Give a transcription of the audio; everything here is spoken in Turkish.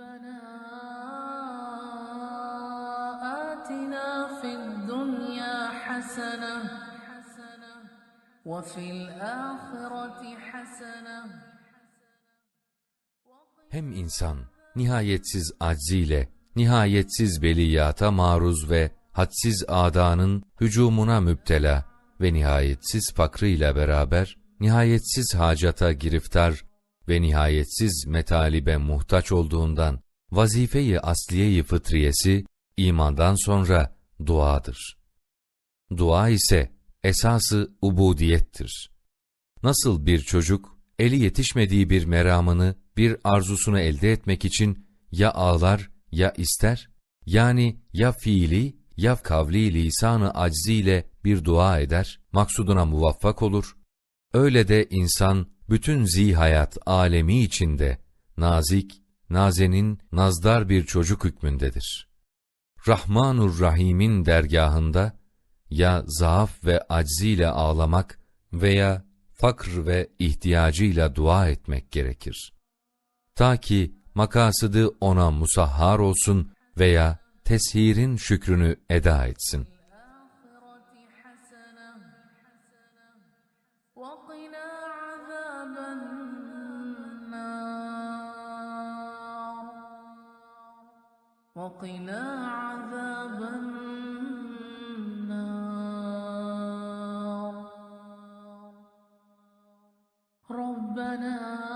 ربنا آتنا في الدنيا حسنة وفي الآخرة حسنة Hem insan nihayetsiz acziyle, nihayetsiz beliyata maruz ve hadsiz adanın hücumuna müptela ve nihayetsiz fakrıyla beraber nihayetsiz hacata giriftar ve nihayetsiz metalibe muhtaç olduğundan vazifeyi asliyeyi fıtriyesi imandan sonra duadır. Dua ise esası ubudiyettir. Nasıl bir çocuk eli yetişmediği bir meramını, bir arzusunu elde etmek için ya ağlar ya ister, yani ya fiili ya kavli lisanı acziyle bir dua eder, maksuduna muvaffak olur. Öyle de insan bütün zihayat alemi içinde nazik, nazenin, nazdar bir çocuk hükmündedir. Rahmanur Rahim'in dergahında ya zaaf ve acziyle ağlamak veya fakr ve ihtiyacıyla dua etmek gerekir. Ta ki makasıdı ona musahhar olsun veya teshirin şükrünü eda etsin. الآخرة حسنة وقنا وقنا عذاب النار. ربنا